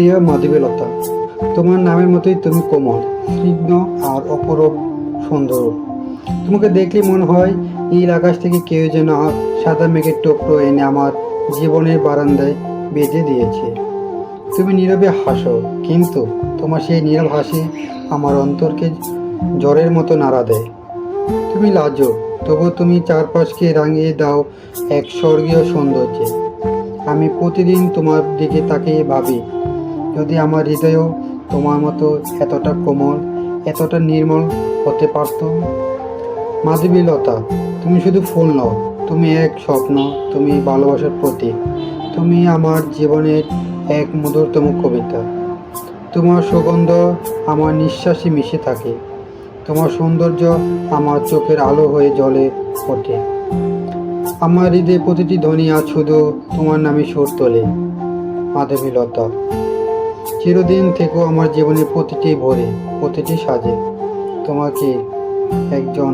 প্রিয় মাধবীলতা, তোমার নামের মতোই তুমি কোমল স্নিগ্ধ আর অপরূপ সুন্দর। তোমাকে দেখলে মনে হয় নীল আকাশ থেকে কেউ যেন সাদা মেঘের টুকরো এনে আমার জীবনের বারান্দায় বেঁধে দিয়েছে। তুমি নীরবে হাসো, কিন্তু তোমার সেই নীরব হাসি আমার অন্তরকে জ্বরের মতো নাড়া দেয়। তুমি লাজো তবু তুমি চারপাশকে রাঙিয়ে দাও এক স্বর্গীয় সৌন্দর্যে। আমি প্রতিদিন তোমার দিকে তাকিয়ে ভাবি যদি আমার হৃদয়ও তোমার মতো এতটা কোমল, এতটা নির্মল হতে পারত? মাধবীলতা, তুমি শুধু ফুল নও, তুমি এক স্বপ্ন, তুমি ভালোবাসার প্রতীক, তুমি আমার জীবনের এক মধুরতম কবিতা। তোমার সুগন্ধ আমার নিঃশ্বাসে মিশে থাকে, তোমার সৌন্দর্য আমার চোখের আলো হয়ে জলে ওঠে। আমার হৃদয়ে প্রতিটি ধ্বনি আজ শুধু তোমার নামে সুর তোলে, মাধবীলতা। চিরদিন থেকেও আমার জীবনে প্রতিটি ভরে প্রতিটি সাজে তোমাকে একজন